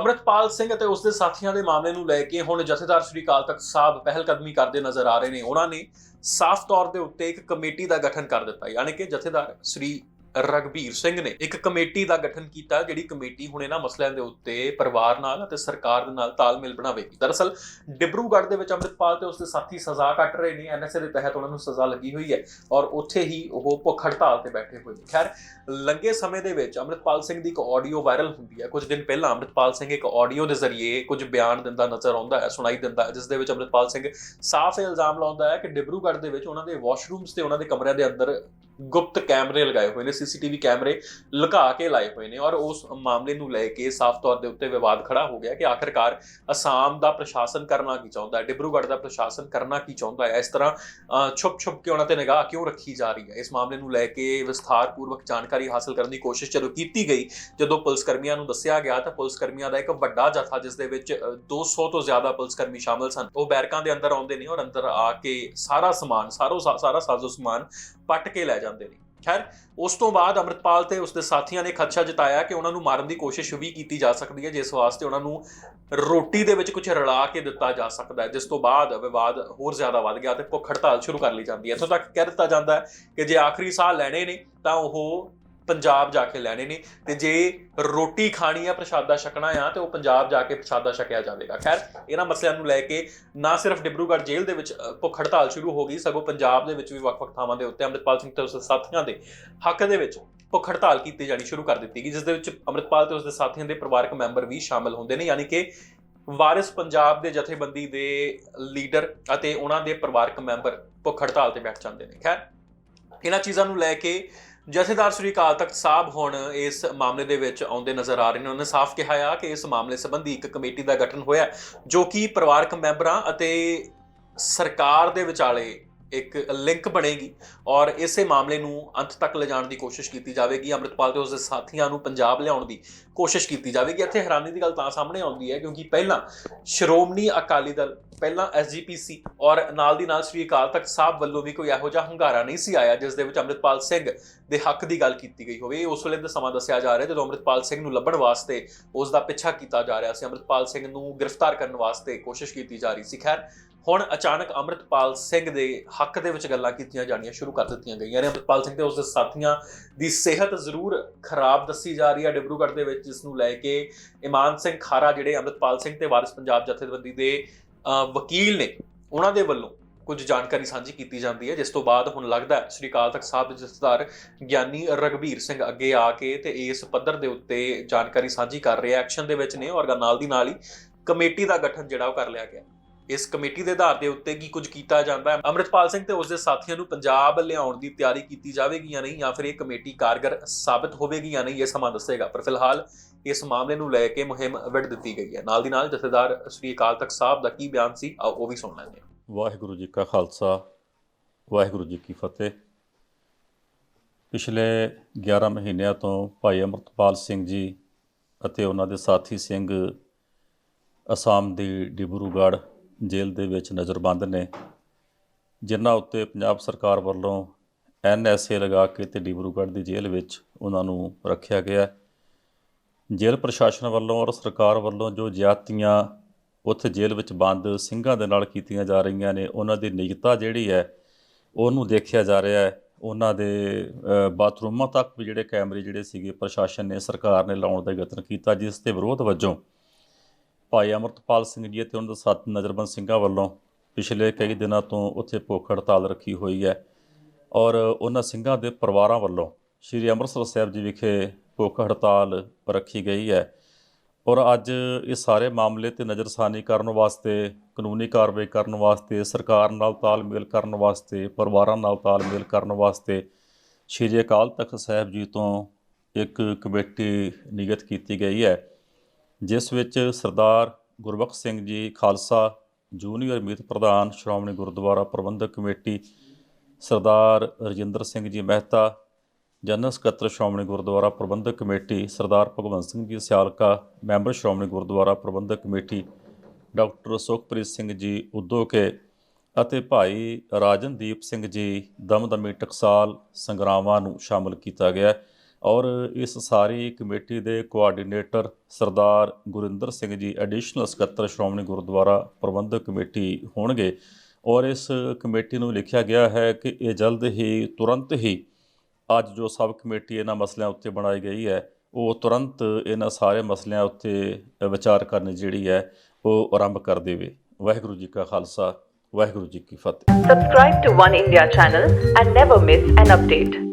ਅੰਮ੍ਰਿਤਪਾਲ ਸਿੰਘ ਅਤੇ ਉਸ ਦੇ ਸਾਥੀਆਂ ਦੇ ਮਾਮਲੇ ਨੂੰ ਲੈ ਕੇ ਹੁਣ ਜਥੇਦਾਰ ਸ੍ਰੀ ਅਕਾਲ ਤਖਤ ਸਾਹਿਬ ਪਹਿਲ ਕਦਮੀ ਕਰਦੇ ਨਜ਼ਰ ਆ ਰਹੇ ਨੇ। ਉਹਨਾਂ ਨੇ ਸਾਫ਼ ਤੌਰ ਦੇ ਉੱਤੇ ਇੱਕ ਕਮੇਟੀ ਦਾ ਗਠਨ ਕਰ ਦਿੱਤਾ, ਯਾਨੀ ਕਿ ਜਥੇਦਾਰ ਸ੍ਰੀ ਰਗਬੀਰ ਸਿੰਘ ਨੇ ਇੱਕ ਕਮੇਟੀ ਦਾ ਗਠਨ ਕੀਤਾ, ਜਿਹੜੀ ਕਮੇਟੀ ਹੁਣ ਇਹਨਾਂ ਮਸਲਿਆਂ ਦੇ ਉੱਤੇ ਪਰਿਵਾਰ ਨਾਲ ਅਤੇ ਸਰਕਾਰ ਦੇ ਨਾਲ ਤਾਲਮੇਲ ਬਣਾਵੇਗੀ। ਦਰਅਸਲ, ਡਿਬਰੂਗੜ੍ਹ ਦੇ ਵਿੱਚ ਅੰਮ੍ਰਿਤਪਾਲ ਤੇ ਉਸਦੇ ਸਾਥੀ ਸਜ਼ਾ ਕੱਟ ਰਹੇ ਨੇ। ਐਨਐਸਏ ਦੇ ਤਹਿਤ ਉਹਨਾਂ ਨੂੰ ਸਜ਼ਾ ਲੱਗੀ ਹੋਈ ਹੈ ਔਰ ਉੱਥੇ ਹੀ ਉਹ ਭੁੱਖ ਹੜਤਾਲ ਤੇ ਬੈਠੇ ਹੋਏ ਨੇ। ਖੈਰ ਲੰਗੇ ਸਮੇਂ ਦੇ ਵਿੱਚ ਅੰਮ੍ਰਿਤਪਾਲ ਸਿੰਘ ਦੀ ਇੱਕ ਆਡੀਓ ਵਾਇਰਲ ਹੁੰਦੀ ਹੈ। ਕੁਝ ਦਿਨ ਪਹਿਲਾਂ ਅੰਮ੍ਰਿਤਪਾਲ ਸਿੰਘ ਇੱਕ ਆਡੀਓ ਦੇ ਜ਼ਰੀਏ ਕੁਝ ਬਿਆਨ ਦਿੰਦਾ ਨਜ਼ਰ ਆਉਂਦਾ ਹੈ, ਸੁਣਾਈ ਦਿੰਦਾ ਹੈ, ਜਿਸ ਦੇ ਵਿੱਚ ਅੰਮ੍ਰਿਤਪਾਲ ਸਿੰਘ ਸਾਫ਼ ਇਲਜ਼ਾਮ ਲਾਉਂਦਾ ਹੈ ਕਿ ਡਿਬਰੂਗੜ੍ਹ ਦੇ ਵਿੱਚ ਉਹਨਾਂ ਦੇ ਵਾਸ਼ਰੂਮਸ ਤੇ ਉਹਨਾਂ ਦੇ ਕਮਰਿਆਂ ਦੇ ਅੰਦਰ ਗੁਪਤ ਕੈਮਰੇ ਲਗਾਏ ਹੋਏ ਨੇ ਸੀਸੀਟੀਵੀ ਕੈਮਰੇ ਲੁਕਾ ਕੇ ਲਾਏ ਹੋਏ ਨੇ ਔਰ ਉਸ ਮਾਮਲੇ ਨੂੰ ਲੈ ਕੇ ਸਾਫ਼ ਤੌਰ ਦੇ ਉੱਤੇ ਵਿਵਾਦ ਖੜਾ ਹੋ ਗਿਆ ਕਿ ਆਖਿਰਕਾਰ ਅਸਾਮ ਦਾ ਪ੍ਰਸ਼ਾਸਨ ਕਰਨਾ ਕੀ ਚਾਹੁੰਦਾ ਹੈ ਡਿਬਰੂਗੜ੍ਹ ਦਾ ਪ੍ਰਸ਼ਾਸਨ ਕਰਨਾ ਕੀ ਚਾਹੁੰਦਾ ਹੈ ਇਸ ਤਰ੍ਹਾਂ ਛੁਪ ਛੁਪ ਕੇ ਉਹਨਾਂ ਤੇ ਨਿਗਾਹ ਕਿਉਂ ਰੱਖੀ ਜਾ ਰਹੀ ਹੈ? ਇਸ ਮਾਮਲੇ ਨੂੰ ਲੈ ਕੇ ਵਿਸਥਾਰਪੂਰਵਕ ਜਾਣਕਾਰੀ ਹਾਸਲ ਕਰਨ ਦੀ ਕੋਸ਼ਿਸ਼ ਜਦੋਂ ਕੀਤੀ ਗਈ ਜਦੋਂ ਪੁਲਿਸ ਕਰਮੀਆਂ ਨੂੰ ਦੱਸਿਆ ਗਿਆ ਤਾਂ ਪੁਲਿਸ ਕਰਮੀਆਂ ਦਾ ਇੱਕ ਵੱਡਾ ਜਥਾ ਜਿਸ ਦੇ ਵਿੱਚ ਅ, 200 ਤੋਂ ਜ਼ਿਆਦਾ ਪੁਲਿਸ ਕਰਮੀ ਸ਼ਾਮਲ ਸਨ ਉਹ ਬੈਰਕਾਂ ਦੇ ਅੰਦਰ ਆਉਂਦੇ ਨੇ ਔਰ ਅੰਦਰ ਆ ਕੇ ਸਾਰਾ ਸਮਾਨ ਸਾਰੋ ਸਾਰਾ ਸਾਜ਼ੋ ਸਮਾਨ ਪੱਟ ਕੇ ਲੈ ਜਾਂਦੇ ਨੇ। ਖੈਰ, ਉਸ ਤੋਂ ਬਾਅਦ ਅੰਮ੍ਰਿਤਪਾਲ ਤੇ ਉਸਦੇ ਸਾਥੀਆਂ ਨੇ ਖਦਸ਼ਾ ਜਤਾਇਆ ਕਿ ਉਹਨਾਂ ਨੂੰ ਮਾਰਨ ਦੀ ਕੋਸ਼ਿਸ਼ ਵੀ ਕੀਤੀ ਜਾ ਸਕਦੀ ਹੈ, ਜਿਸ ਵਾਸਤੇ ਉਹਨਾਂ ਨੂੰ ਰੋਟੀ ਦੇ ਵਿੱਚ ਕੁਝ ਰਲਾ ਕੇ ਦਿੱਤਾ ਜਾ ਸਕਦਾ ਹੈ, ਜਿਸ ਤੋਂ ਬਾਅਦ ਵਿਵਾਦ ਹੋਰ ਜ਼ਿਆਦਾ ਵੱਧ ਗਿਆ ਤੇ ਭੁੱਖ ਹੜਤਾਲ ਸ਼ੁਰੂ ਕਰ ਲਈ ਜਾਂਦੀ ਹੈ। ਇੱਥੋਂ ਤੱਕ ਕਹਿ ਦਿੱਤਾ ਜਾਂਦਾ ਹੈ ਕਿ ਜੇ ਆਖਰੀ ਸਾਹ ਲੈਣੇ ਨੇ, ਤਾਂ ਉਹ ਪੰਜਾਬ ਜਾ ਕੇ ਲੈਣੇ ਨੇ ਤੇ ਜੇ ਰੋਟੀ ਖਾਣੀ ਆ ਪ੍ਰਸ਼ਾਦਾ ਛਕਣਾ ਆ ਤੇ ਉਹ ਪੰਜਾਬ ਜਾ ਕੇ ਪ੍ਰਸ਼ਾਦਾ ਛਕਿਆ ਜਾਵੇਗਾ। ਖੈਰ, ਇਹਨਾਂ ਮਸਲਿਆਂ ਨੂੰ ਲੈ ਕੇ ਨਾ ਸਿਰਫ ਡਿਬਰੂਗੜ੍ਹ ਜੇਲ੍ਹ ਦੇ ਵਿੱਚ ਭੁੱਖ ਹੜਤਾਲ ਸ਼ੁਰੂ ਹੋ ਗਈ, ਸਗੋਂ ਪੰਜਾਬ ਦੇ ਵਿੱਚ ਵੀ ਵੱਖ-ਵੱਖ ਥਾਵਾਂ ਦੇ ਉੱਤੇ ਅੰਮ੍ਰਿਤਪਾਲ ਸਿੰਘ ਤੇ ਉਸ ਦੇ ਸਾਥੀਆਂ ਦੇ ਹੱਕ ਦੇ ਵਿੱਚ ਭੁੱਖ ਹੜਤਾਲ ਕੀਤੀ ਜਾਣੀ ਸ਼ੁਰੂ ਕਰ ਦਿੱਤੀ ਗਈ, ਜਿਸ ਦੇ ਵਿੱਚ ਅੰਮ੍ਰਿਤਪਾਲ ਤੇ ਉਸ ਦੇ ਸਾਥੀਆਂ ਦੇ ਪਰਿਵਾਰਕ ਮੈਂਬਰ ਵੀ ਸ਼ਾਮਲ ਹੁੰਦੇ ਨੇ, ਯਾਨੀ ਕਿ ਵਾਰਿਸ ਪੰਜਾਬ ਦੇ ਜਥੇਬੰਦੀ ਦੇ ਲੀਡਰ ਅਤੇ ਉਹਨਾਂ ਦੇ ਪਰਿਵਾਰਕ ਮੈਂਬਰ ਭੁੱਖ ਹੜਤਾਲ ਤੇ ਬੈਠ ਜਾਂਦੇ ਨੇ। ਖੈਰ, ਇਹਨਾਂ ਚੀਜ਼ਾਂ ਨੂੰ ਲੈ ਕੇ ਜਥੇਦਾਰ ਸ੍ਰੀ ਅਕਾਲ ਤਖਤ ਸਾਹਿਬ ਹੁਣ ਇਸ ਮਾਮਲੇ ਦੇ ਵਿੱਚ ਆਉਂਦੇ ਨਜ਼ਰ ਆ ਰਹੇ ਨੇ। ਉਹਨੇ ਸਾਫ਼ ਕਿਹਾ ਆ ਕਿ ਇਸ ਮਾਮਲੇ ਸੰਬੰਧੀ ਇੱਕ ਕਮੇਟੀ ਦਾ ਗਠਨ ਹੋਇਆ ਜੋ ਕਿ ਪਰਿਵਾਰਕ ਮੈਂਬਰਾਂ ਅਤੇ ਸਰਕਾਰ ਦੇ ਵਿਚਾਲੇ ਇੱਕ ਲਿੰਕ ਬਣੇਗੀ ਔਰ ਇਸੇ ਮਾਮਲੇ ਨੂੰ ਅੰਤ ਤੱਕ ਲਿਜਾਣ ਦੀ ਕੋਸ਼ਿਸ਼ ਕੀਤੀ ਜਾਵੇਗੀ। ਅੰਮ੍ਰਿਤਪਾਲ ਤੇ ਉਸਦੇ ਸਾਥੀਆਂ ਨੂੰ ਪੰਜਾਬ ਲਿਆਉਣ ਦੀ ਕੋਸ਼ਿਸ਼ ਕੀਤੀ ਜਾਵੇਗੀ। ਇੱਥੇ ਹੈਰਾਨੀ ਦੀ ਗੱਲ ਤਾਂ ਸਾਹਮਣੇ ਆਉਂਦੀ ਹੈ ਕਿਉਂਕਿ ਪਹਿਲਾਂ ਸ਼੍ਰੋਮਣੀ ਅਕਾਲੀ ਦਲ, ਪਹਿਲਾਂ ਐਸਜੀਪੀਸੀ ਔਰ ਨਾਲ ਦੀ ਨਾਲ ਸ੍ਰੀ ਅਕਾਲ ਤਖਤ ਸਾਹਿਬ ਵੱਲੋਂ ਵੀ ਕੋਈ ਇਹੋ ਜਿਹਾ ਹੰਗਾਰਾ ਨਹੀਂ ਸੀ ਆਇਆ ਜਿਸ ਦੇ ਵਿੱਚ ਅੰਮ੍ਰਿਤਪਾਲ ਸਿੰਘ ਦੇ ਹੱਕ ਦੀ ਗੱਲ ਕੀਤੀ ਗਈ ਹੋਵੇ। ਉਸ ਵੇਲੇ ਦਾ ਸਮਾਂ ਦੱਸਿਆ ਜਾ ਰਿਹਾ ਜਦੋਂ ਅੰਮ੍ਰਿਤਪਾਲ ਸਿੰਘ ਨੂੰ ਲੱਭਣ ਵਾਸਤੇ ਉਸ ਦਾ ਪਿੱਛਾ ਕੀਤਾ ਜਾ ਰਿਹਾ ਸੀ। ਅੰਮ੍ਰਿਤਪਾਲ ਸਿੰਘ ਨੂੰ ਗ੍ਰਿਫਤਾਰ ਕਰਨ ਵਾਸਤੇ ਕੋਸ਼ਿਸ਼ ਕੀਤੀ ਜਾ ਰਹੀ ਸੀ। ਖੈਰ ਹੁਣ ਅਚਾਨਕ ਅੰਮ੍ਰਿਤਪਾਲ ਸਿੰਘ ਦੇ ਹੱਕ ਦੇ ਵਿੱਚ ਗੱਲਾਂ ਕੀਤੀਆਂ ਜਾਣੀਆਂ ਸ਼ੁਰੂ ਕਰ ਦਿੱਤੀਆਂ ਗਈਆਂ ਨੇ। ਅੰਮ੍ਰਿਤਪਾਲ ਸਿੰਘ ਤੇ ਉਸ ਦੇ ਸਾਥੀਆਂ ਦੀ ਸਿਹਤ ਜ਼ਰੂਰ ਖਰਾਬ ਦੱਸੀ ਜਾ ਰਹੀ ਹੈ। ਡਿਬਰੂਗੜ੍ਹ ਦੇ ਵਿੱਚ ਜਿਸ ਨੂੰ ਲੈ ਕੇ ਇਮਾਨ ਸਿੰਘ ਖਾਰਾ ਜਿਹੜੇ ਅੰਮ੍ਰਿਤਪਾਲ ਸਿੰਘ ਤੇ ਵਾਰਿਸ ਪੰਜਾਬ ਜਥੇਬੰਦੀ ਦੇ ਵਕੀਲ ਨੇ, ਉਹਨਾਂ ਦੇ ਵੱਲੋਂ ਕੁਝ ਜਾਣਕਾਰੀ ਸਾਂਝੀ ਕੀਤੀ ਜਾਂਦੀ ਹੈ, ਜਿਸ ਤੋਂ ਬਾਅਦ ਹੁਣ ਲੱਗਦਾ ਹੈ, ਸ੍ਰੀ ਅਕਾਲ ਤਖਤ ਸਾਹਿਬ ਦੇ ਜਥੇਦਾਰ ਗਿਆਨੀ ਰਗਵੀਰ ਸਿੰਘ ਅੱਗੇ ਆ ਕੇ ਤੇ ਇਸ ਪੱਧਰ ਦੇ ਉੱਤੇ ਜਾਣਕਾਰੀ ਸਾਂਝੀ ਕਰ ਰਹੇ ਐਕਸ਼ਨ ਦੇ ਵਿੱਚ ਨੇ ਔਰ ਨਾਲ ਦੀ ਨਾਲ ਹੀ ਕਮੇਟੀ ਦਾ ਗਠਨ ਜਿਹੜਾ ਉਹ ਕਰ ਲਿਆ ਗਿਆ। ਇਸ ਕਮੇਟੀ ਦੇ ਆਧਾਰ ਦੇ ਉੱਤੇ ਕੀ ਕੁਝ ਕੀਤਾ ਜਾਂਦਾ ਹੈ? ਅੰਮ੍ਰਿਤਪਾਲ ਸਿੰਘ ਤੇ ਉਸ ਦੇ ਸਾਥੀਆਂ ਨੂੰ ਪੰਜਾਬ ਲਿਆਉਣ ਦੀ ਤਿਆਰੀ ਕੀਤੀ ਜਾਵੇਗੀ ਜਾਂ ਨਹੀਂ, ਜਾਂ ਫਿਰ ਇਹ ਕਮੇਟੀ ਕਾਰਗਰ ਸਾਬਤ ਹੋਵੇਗੀ ਜਾਂ ਨਹੀਂ, ਇਹ ਸਮਾਂ ਦੱਸੇਗਾ। ਪਰ ਫਿਲਹਾਲ ਇਸ ਮਾਮਲੇ ਨੂੰ ਲੈ ਕੇ ਮੁਹਿੰਮ ਵਿੱਢ ਦਿੱਤੀ ਗਈ ਹੈ। ਨਾਲ ਦੀ ਨਾਲ ਜਥੇਦਾਰ ਸ੍ਰੀ ਅਕਾਲ ਤਖਤ ਸਾਹਿਬ ਦਾ ਕੀ ਬਿਆਨ ਸੀ? ਆਓ ਉਹ ਵੀ ਸੁਣ ਲੈਂਦੇ ਹਾਂ। ਵਾਹਿਗੁਰੂ ਜੀ ਕਾ ਖਾਲਸਾ, ਵਾਹਿਗੁਰੂ ਜੀ ਕੀ ਫਤਿਹ। ਪਿਛਲੇ 11 ਮਹੀਨਿਆਂ ਤੋਂ ਭਾਈ ਅਮਰਤਪਾਲ ਸਿੰਘ ਜੀ ਅਤੇ ਉਹਨਾਂ ਦੇ ਸਾਥੀ ਸਿੰਘ ਅਸਾਮ ਦੀ ਡਿਬਰੂਗੜ੍ਹ ਜੇਲ੍ਹ ਦੇ ਵਿੱਚ ਨਜ਼ਰਬੰਦ ਨੇ, ਜਿਨ੍ਹਾਂ ਉੱਤੇ ਪੰਜਾਬ ਸਰਕਾਰ ਵੱਲੋਂ ਐਨਐਸਏ ਲਗਾ ਕੇ ਤੇ ਡਿਬਰੂਗੜ੍ਹ ਦੀ ਜੇਲ੍ਹ ਵਿੱਚ ਉਹਨਾਂ ਨੂੰ ਰੱਖਿਆ ਗਿਆ ਜੇਲ੍ਹ ਪ੍ਰਸ਼ਾਸਨ ਵੱਲੋਂ ਔਰ ਸਰਕਾਰ ਵੱਲੋਂ ਜੋ ਜ਼ਿਆਤੀਆਂ ਉੱਥੇ ਜੇਲ੍ਹ ਵਿੱਚ ਬੰਦ ਸਿੰਘਾਂ ਦੇ ਨਾਲ ਕੀਤੀਆਂ ਜਾ ਰਹੀਆਂ ਨੇ, ਉਹਨਾਂ ਦੀ ਨਿਜਤਾ ਜਿਹੜੀ ਹੈ, ਉਹਨੂੰ ਦੇਖਿਆ ਜਾ ਰਿਹਾ ਹੈ। ਉਹਨਾਂ ਦੇ ਬਾਥਰੂਮਾਂ ਤੱਕ ਵੀ ਜਿਹੜੇ ਕੈਮਰੇ ਜਿਹੜੇ ਸੀਗੇ, ਪ੍ਰਸ਼ਾਸਨ ਨੇ, ਸਰਕਾਰ ਨੇ ਲਾਉਣ ਦਾ ਯਤਨ ਕੀਤਾ, ਜਿਸ ਦੇ ਵਿਰੋਧ ਵਜੋਂ ਭਾਈ ਅਮਰਤਪਾਲ ਸਿੰਘ ਜੀ ਅਤੇ ਉਹਨਾਂ ਦੇ ਸਾਥ ਨਜ਼ਰਬੰਦ ਸਿੰਘਾਂ ਵੱਲੋਂ ਪਿਛਲੇ ਕਈ ਦਿਨਾਂ ਤੋਂ ਉੱਥੇ ਭੁੱਖ ਹੜਤਾਲ ਰੱਖੀ ਹੋਈ ਹੈ ਔਰ ਉਹਨਾਂ ਸਿੰਘਾਂ ਦੇ ਪਰਿਵਾਰਾਂ ਵੱਲੋਂ ਸ੍ਰੀ ਅੰਮ੍ਰਿਤਸਰ ਸਾਹਿਬ ਜੀ ਵਿਖੇ ਭੁੱਖ ਹੜਤਾਲ ਰੱਖੀ ਗਈ ਹੈ ਔਰ ਅੱਜ ਇਹ ਸਾਰੇ ਮਾਮਲੇ ਤੇ ਨਜ਼ਰਸਾਨੀ ਕਰਨ ਵਾਸਤੇ, ਕਾਨੂੰਨੀ ਕਾਰਵਾਈ ਕਰਨ ਵਾਸਤੇ, ਸਰਕਾਰ ਨਾਲ ਤਾਲਮੇਲ ਕਰਨ ਵਾਸਤੇ, ਪਰਿਵਾਰਾਂ ਨਾਲ ਤਾਲਮੇਲ ਕਰਨ ਵਾਸਤੇ ਸ਼੍ਰੀ ਅਕਾਲ ਤਖਤ ਸਾਹਿਬ ਜੀ ਤੋਂ ਇੱਕ ਕਮੇਟੀ ਨਿਯਤ ਕੀਤੀ ਗਈ ਹੈ। ਜਿਸ ਵਿੱਚ ਸਰਦਾਰ ਗੁਰਬਖਸ਼ ਸਿੰਘ ਜੀ ਖਾਲਸਾ, ਜੂਨੀਅਰ ਮੀਤ ਪ੍ਰਧਾਨ, ਸ਼੍ਰੋਮਣੀ ਗੁਰਦੁਆਰਾ ਪ੍ਰਬੰਧਕ ਕਮੇਟੀ, ਸਰਦਾਰ ਰਜਿੰਦਰ ਸਿੰਘ ਜੀ ਮਹਿਤਾ, ਜਨਰਲ ਸਕੱਤਰ Shiromani Gurdwara Prabandhak committee, Sardar Bhagwant Singh ji Sialka, member Shiromani Gurdwara Prabandhak committee, doctor Sukhpreet Singh ji Udoke ਅਤੇ ਭਾਈ ਰਾਜਨਦੀਪ ਸਿੰਘ ਜੀ ਦਮਦਮੀ ਟਕਸਾਲ ਸੰਗਰਾਵਾਂ ਨੂੰ ਸ਼ਾਮਲ ਕੀਤਾ ਗਿਆ ਹੈ। ਔਰ ਇਸ ਸਾਰੀ ਕਮੇਟੀ ਦੇ ਕੋਆਰਡੀਨੇਟਰ ਸਰਦਾਰ ਗੁਰਿੰਦਰ ਸਿੰਘ ਜੀ ਐਡੀਸ਼ਨਲ ਸਕੱਤਰ ਸ਼੍ਰੋਮਣੀ ਗੁਰਦੁਆਰਾ ਪ੍ਰਬੰਧਕ ਕਮੇਟੀ ਹੋਣਗੇ। ਔਰ ਇਸ ਕਮੇਟੀ ਨੂੰ ਲਿਖਿਆ ਗਿਆ ਹੈ ਕਿ ਇਹ ਜਲਦ ਹੀ, ਤੁਰੰਤ ਹੀ ਅੱਜ ਜੋ ਸਬ ਕਮੇਟੀ ਇਹਨਾਂ ਮਸਲਿਆਂ ਉੱਤੇ ਬਣਾਈ ਗਈ ਹੈ, ਉਹ ਤੁਰੰਤ ਇਹਨਾਂ ਸਾਰੇ ਮਸਲਿਆਂ ਉੱਤੇ ਵਿਚਾਰ ਕਰਨੀ ਜਿਹੜੀ ਹੈ, ਉਹ ਆਰੰਭ ਕਰ ਦੇਵੇ। ਵਾਹਿਗੁਰੂ ਜੀ ਕਾ ਖਾਲਸਾ, ਵਾਹਿਗੁਰੂ ਜੀ ਕੀ ਫਤਿਹ। Subscribe to One India channel and never miss an update.